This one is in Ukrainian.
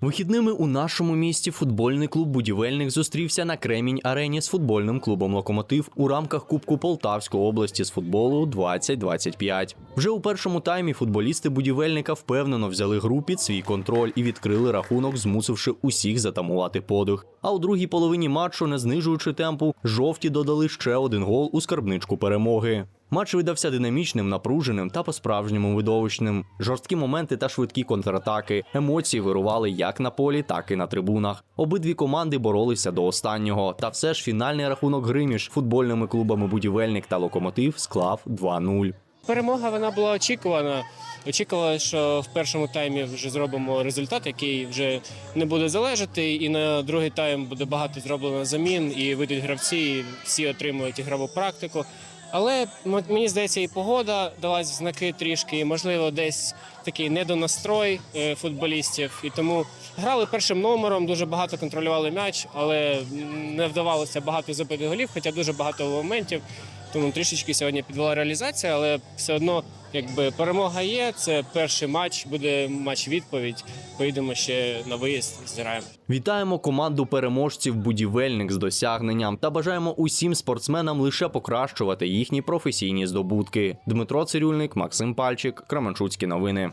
Вихідними у нашому місті футбольний клуб Будівельник зустрівся на Кремінь арені з футбольним клубом Локомотив у рамках Кубку Полтавської області з футболу 2025. Вже у першому таймі футболісти будівельника впевнено взяли гру під свій контроль і відкрили рахунок, змусивши усіх затамувати подих. А у другій половині матчу, не знижуючи темпу, жовті додали ще один гол у скарбничку перемоги. Матч видався динамічним, напруженим та по-справжньому видовищним. Жорсткі моменти та швидкі контратаки. Емоції вирували як на полі, так і на трибунах. Обидві команди боролися до останнього. Та все ж фінальний рахунок гри між футбольними клубами Будівельник та Локомотив склав 2-0. Перемога вона була очікувана. Очікували, що в першому таймі вже зробимо результат, який вже не буде залежати, і на другий тайм буде багато зроблено замін, і вийдуть гравці, і всі отримують ігрову практику. Але мені здається, і погода далась знаки трішки, і, можливо, десь такий недонастрой е, футболістів. І тому грали першим номером, дуже багато контролювали м'яч, але не вдавалося багато забити голів, хоча дуже багато моментів. Тому трішечки сьогодні підвела реалізація, але все одно, якби перемога є. Це перший матч, буде матч відповідь. Поїдемо ще на виїзд, зіграємо. Вітаємо команду переможців Будівельник з досягненням та бажаємо усім спортсменам лише покращувати їхні професійні здобутки. Дмитро Цирюльник, Максим Пальчик, Кременчуцькі новини.